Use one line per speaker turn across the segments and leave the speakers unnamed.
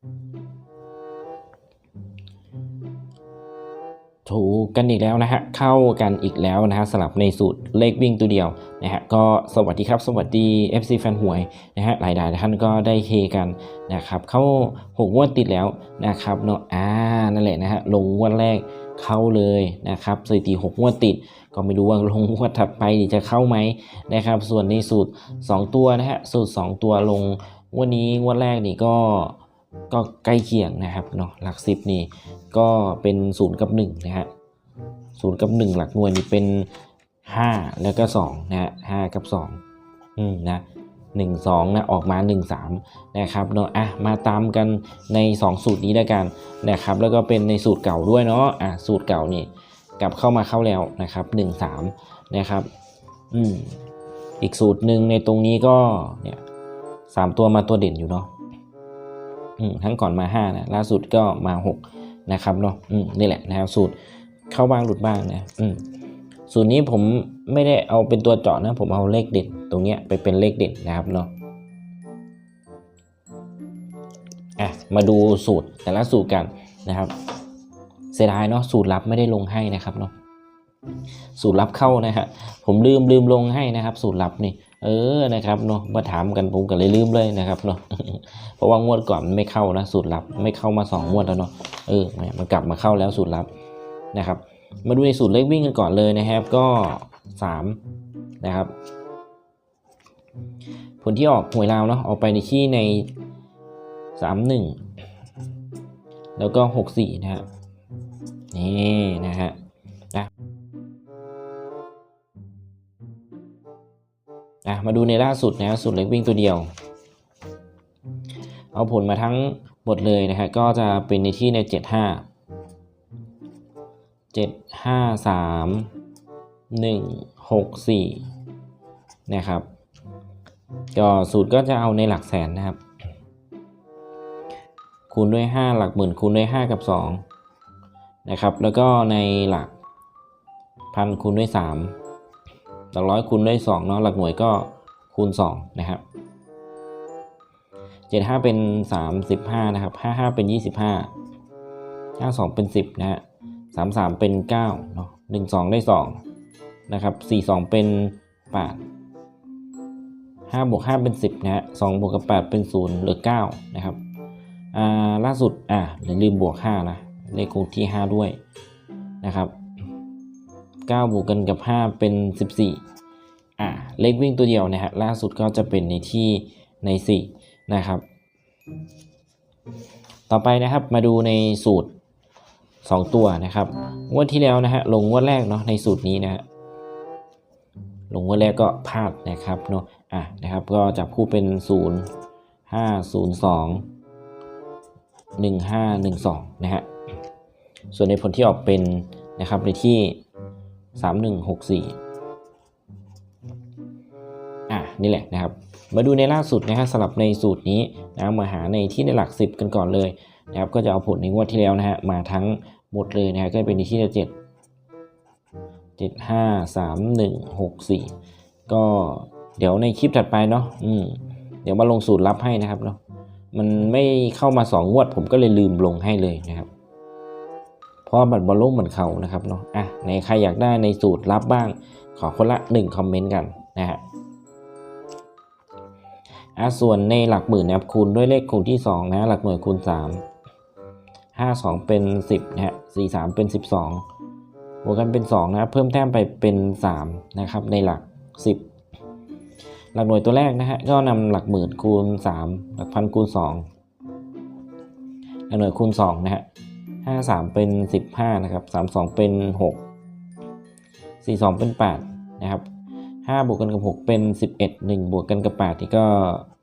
ถูกกันอีกแล้วนะฮะเข้ากันอีกแล้วนะฮะสลับในสูตรเลขวิ่งตัวเดียวนะฮะก็สวัสดีครับสวัสดี FC แฟนหวยนะฮะหลายๆท่านก็ได้เฮกันนะครับเข้าหกงวดติดแล้วนะครับเนาะอ่านั่นแหละนะฮะลงงวดแรกเข้าเลยนะครับสถิติหกงวดติด ก็ไม่รู้ว่าลงงวดถัดไปจะเข้าไหมนะครับส่วนในสูตร 2 ตัวนะฮะสูตร 2 ตัวลงงวันนี้งวดแรกนี่ก็ ก็ใกล้เคียงนะครับเนาะหลักสิบนี่ก็เป็นศูนย์กับ 1 นะฮะศูนย์กับ 1 หลักหน่วยนี่เป็น 5 แล้วก็2นะฮะห้ากับ2อืมนะหนึ่งสองนะออกมา 1 3 นะครับเนาะอะมาตามกันใน 2 สูตรนี้แล้วกันนะครับ แล้วก็เป็นในสูตรเก่าด้วยเนาะอะสูตรเก่านี่กลับเข้ามาเข้าแล้วนะครับ 1 3 นะครับอืมอีกสูตรหนึ่งในตรงนี้ก็เนี่ยสามตัวมาตัวเด่นอยู่เนาะ ทั้งก่อนมา 5 นะ ล่าสุดก็มา 6 นะครับเนาะนี่แหละนะครับสูตรเข้าบ้างหลุดบ้างนะสูตรนี้ผมไม่ได้เอาเป็นตัวเจาะนะ ผมเอาเลขเด่นตรงเนี้ยไปเป็นเลขเด่นนะครับเนาะอะมาดูสูตรแต่ละสูตรกันนะครับ เสียดายเนาะสูตรลับไม่ได้ลงให้นะครับเนาะสูตรลับเข้านะฮะผมลืมลืมลงให้นะครับ สูตรลับนี่ เออนะครับเนาะมาถามกันผมก็เลยลืมเลยนะครับเนาะเพราะว่างวดก่อนไม่เข้านะสูตรลับไม่เข้ามาสองงวดแล้วเนาะเออนี่มันกลับมาเข้าแล้วสูตรลับนะครับ มาดูในสูตรเลขวิ่งกันก่อนเลยนะครับ ก็สามนะครับ ผลที่ออกหวยลาวเนาะออกไปในที่ในสามหนึ่งแล้วก็หกสี่นะฮะนี่นะฮะะมาดูในล่าสุดนะสูตรเล็กวิ่งตัวเดียว เอาผลมาทั้งหมดเลยนะฮะก็จะเป็นในที่ในเจ็ดห้าเจ็ดห้าสามหนึ่งหกสี่นะครับ ก็สูตรก็จะเอาในหลักแสนนะครับ คูณด้วย 5 หลักหมื่นคูณด้วย 5 กับ 2 นะครับ แล้วก็ในหลักพันคูณด้วย 3 หลักร้อยคูณด้วย2เนาะหลักหน่วยก็คูณ2นะครับ75 เป็น 35 นะครับ 55 เป็น 25 52 เป็น 10 นะฮะสามสามเป็นเก้าเนาะหนึ่งสองได้สองนะครับสี่สองเป็นแปดห้าบวกห้าเป็นสิบนะฮะสองบวกกับแปดเป็นศูนย์เหลือเก้านะครับ อ่า ล่าสุด อ่าอย่าลืมบวกห้านะ เลขคงที่ห้าด้วยนะครับ เก้าบวกกันกับห้าเป็นสิบสี่อ่าเลขวิ่งตัวเดียวนะฮะล่าสุดก็จะเป็นในที่ในสี่นะครับ ต่อไปนะครับมาดูในสูตร 2 ตัวนะครับงวดที่แล้วนะฮะลงงวดแรกเนาะในสูตรนี้นะฮะลงงวดแรกก็พลาดนะครับเนาะอะนะครับก็จับคู่เป็น 0 5 0 2 1 5 1 2 นะฮะ ส่วนในผลที่ออกเป็นนะครับในที่ 3 1 6 4 อะนี่แหละนะครับ มาดูในล่าสุดนะฮะสลับในสูตรนี้นะมาหาในที่ในหลัก 10 กันก่อนเลยนะครับก็จะเอาผลในงวดที่แล้วนะฮะมาทั้งหมดเลยนะฮะก็เป็นในที่เจ็ดเจ็ดห้าสามหนึ่งหกสี่ก็เดี๋ยวในคลิปถัดไปเนาะอืมเดี๋ยวมาลงสูตรลับให้นะครับเนาะมันไม่เข้ามาสองงวดผมก็เลยลืมลงให้เลยนะครับ เพราะบัตรบอลโลกเหมือนเขานะครับเนาะอะในใครอยากได้ในสูตรลับบ้าง ขอคนละหนึ่งคอมเมนต์กันนะฮะอะส่วนในหลักหมื่นนะครับคูณด้วยเลขคูณที่ 2 นะ หลักหน่วยคูณ 3 5 2 เป็น 10นะฮะ4 3 เป็น 12บวกกันเป็น 2 นะเพิ่มแต้มไปเป็น 3 นะครับ ในหลัก 10 หลักหน่วยตัวแรกนะฮะก็นำหลักหมื่นคูณ 3 หลักพันคูณ 2 หลักหน่วยคูณ 2 นะฮะ 5 3เป็น15นะครับ3 2เป็น6 4 2เป็น8นะครับ5บวกกันกับ6เป็น11 1บวกกันกับ8ที่ก็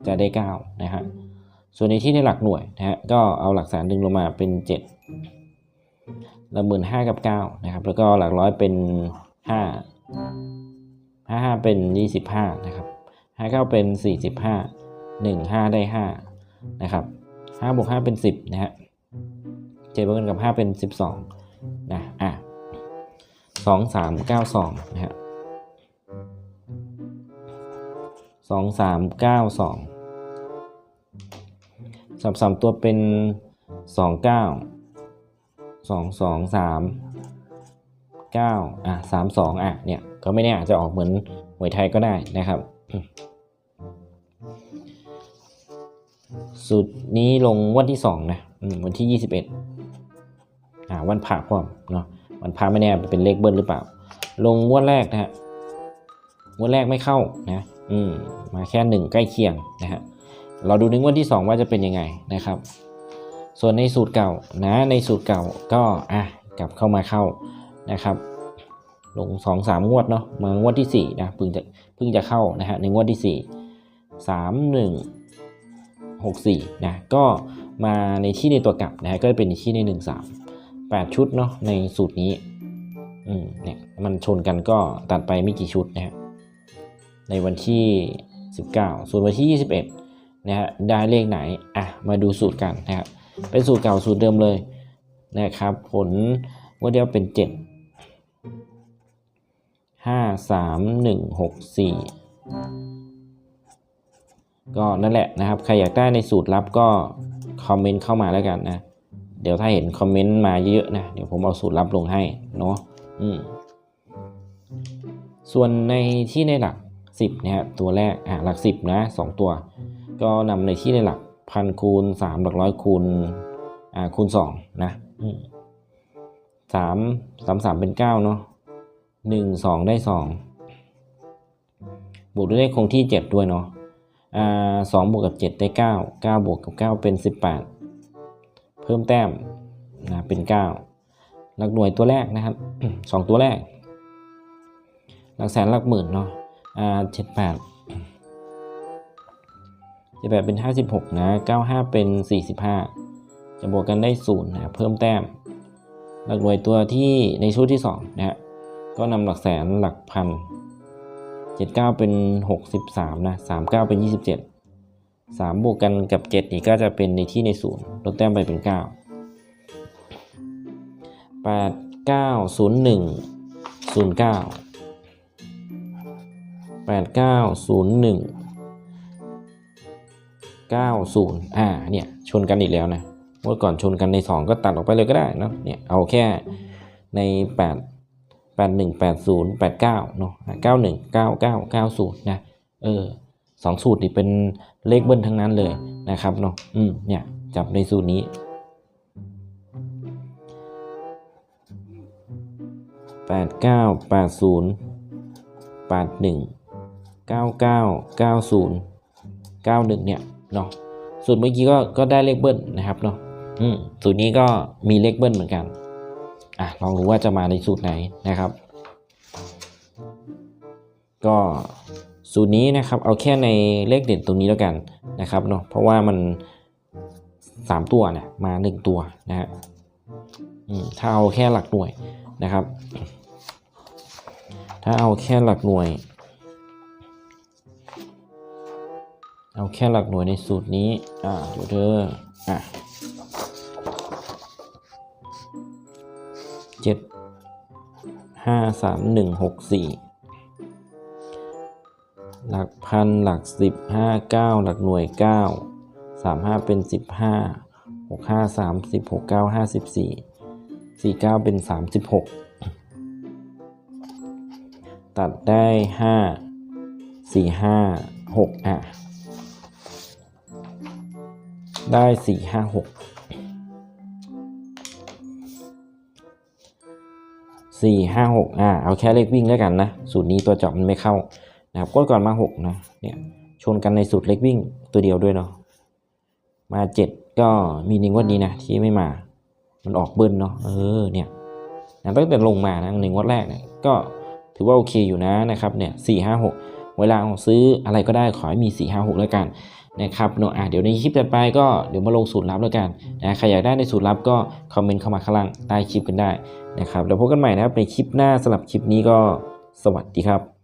จะได้9นะฮะส่วนในที่ในหลักหน่วยนะฮะก็เอาหลักแสนดึงลงมาเป็น7หลักหมื่นห้ากับ9นะครับแล้วก็หลักร้อยเป็น5 55เป็น25นะครับ59เป็น45 1 5ได้5นะครับ5บวก5เป็น10นะฮะ 7บวกกันกับ5เป็น12นะอะ2 3 9 2นะฮะสองสามเก้าสองสับสามตัวเป็นสองเก้าสองสองสามเก้าอะสามสองอะเนี่ยก็ไม่แน่อาจจะออกเหมือนหวยไทยก็ได้นะครับสูตรนี้ลงวันที่สองนะวันที่ยี่สิบเอ็ด อ่าวันผ่าพร้อมเนาะวันพาไม่แน่เป็นเลขเบิ้ลหรือเปล่า ลงงวดแรกนะฮะงวดแรกไม่เข้านะอืมมาแค่หนึ่งใกล้เคียงนะฮะเราดูในงวดที่สองว่าจะเป็นยังไงนะครับ ส่วนในสูตรเก่านะในสูตรเก่าก็อะกลับเข้ามาเข้านะครับ ลงสองสามงวดเนาะมางวดที่สี่นะเพิ่งจะเพิ่งจะเข้านะฮะในงวดที่สี่สามหนึ่งหกสี่นะก็มาในที่ในตัวกลับนะฮะก็เป็นที่ในหนึ่ งสามแปดชุดเนาะในสูตรนี้อืมเนี่ยมันชนกันก็ตัดไปไม่กี่ชุดนะฮะในวันที่ 19 ส่วนวันที่ 21นะฮะได้เลขไหนอะมาดูสูตรกันนะครับเป็นสูตรเก่าสูตรเดิมเลยนะครับ ผลว่าเดียวเป็น7ห้าสามหนึ่งหกสี่ก็นั่นแหละนะครับ ใครอยากได้ในสูตรลับก็คอมเมนต์เข้ามาแล้วกันนะ เดี๋ยวถ้าเห็นคอมเมนต์มาเยอะๆนะ เดี๋ยวผมเอาสูตรลับลงให้เนาะส่วนในที่ในหลักสิบนะฮะตัวแรกอะหลักสิบนะสองตัว ก็นำในที่ในหลักพันคูณสามหลักร้อยคูณอ่าคูณสองนะสามสามสามเป็นเก้าเนาะหนึ่งสองได้สองบวกด้วยเลขคงที่เจ็ดด้วยเนาะอ่าสองบวกกับเจ็ดได้เก้าเก้าบวกกับเก้าเป็นสิบแปด เพิ่มแต้มนะเป็นเก้าหลักหน่วยตัวแรกนะครับสองตัวแรก หลักแสนหลักหมื่นเนาะอ่าเจ็ดแปดเจ็ดแปดเป็นห้าสิบหกนะเก้าห้าเป็นสี่สิบห้าจะบวกกันได้ศูนย์นะเพิ่มแต้ม หลักหน่วยตัวที่ในชุดที่สองนะฮะก็นำหลักแสนหลักพันเจ็ดเก้าเป็นหกสิบสามนะสามเก้าเป็นยี่ สิบเจ็ดสามบวกกันกับเจ็ดนี่ก็จะเป็นในที่ในศูนย์ลดแต้มไปเป็นเก้าแปดเก้าศูนย์หนึ่งศูนย์เก้าแปดเก้าศูนย์หนึ่งเก้าศูนย์อ่าเนี่ยชนกันอีกแล้วนะเมื่อก่อนชนกันในสองก็ตัดออกไปเลยก็ได้เนะเนี่ยเอาแค่ในแปดแปดหนึ่งแปดศูนย์แปดเก้าเนาะเก้าหนึ่งเก้าเก้าเก้าศูนย์นะเออ สองสูตรนี่เป็นเลขเบิ้ลทั้งนั้นเลยนะครับเนาะอืมเนี่ยจับในสูตรนี้ แปดเก้าแปดศูนย์แปดหนึ่งเก้าเก้าเก้าศูนย์เก้าหนึ่งเนี่ยเนาะสูตรเมื่อกี้ก็ก็ได้เลขเบิ้ลนะครับเนาะอืมสูตรนี้ก็มีเลขเบิ้ลเหมือนกันอะลองดูว่าจะมาในสูตรไหนนะครับ ก็ สูตรนี้นะครับเอาแค่ในเลขเด่นตรงนี้แล้วกันนะครับเนาะเพราะว่ามันสามตัวเนี่ยมาหนึ่งตัวนะฮะถ้าเอาแค่หลักหน่วยนะครับ ถ้าเอาแค่หลักหน่วย เอาแค่หลักหน่วยในสูตรนี้อ่าเดี๋ยวเด้ออะเจ็ดห้าสามหนึ่งหกสี่ หลักพันหลักสิบห้าเก้าหลักหน่วยเก้าสามห้าเป็นสิบห้าหกห้าสามสิบหกเก้าห้าสิบสี่สี่เก้าเป็นสามสิบหกตัดได้ห้าสี่ห้าหกอะได้สี่ห้าหกสี่ห้าหกอ่าเอาแค่เลขวิ่งแล้วกันนะ สูตรนี้ตัวเจาะมันไม่เข้า นะครับก็ก่อนมาหกนะเนี่ยชนกันในสูตรเลขวิ่งตัวเดียวด้วยเนาะมาเจ็ดก็มีในงวดนี้นะที่ไม่มา มันออกเบิ้ลเนาะเออเนี่ยนะตั้งแต่ลงมานะในงวัดแรกเนี่ยก็ถือว่าโอเคอยู่นะนะครับเนี่ยสี่ห้าหกเวลาซื้ออะไรก็ได้ขอให้มีสี่ห้าหกแล้วกันนะครับเนาะอะเดี๋ยวในคลิปต่อไปก็เดี๋ยวมาลงสูตรลับแล้วกันนะใครอยากได้ในสูตรลับก็คอมเมนต์เข้ามาข้างล่างใต้คลิปกันได้นะครับเดี๋ยวพบกันใหม่นะครับในคลิปหน้าสำหรับคลิปนี้ก็สวัสดีครับ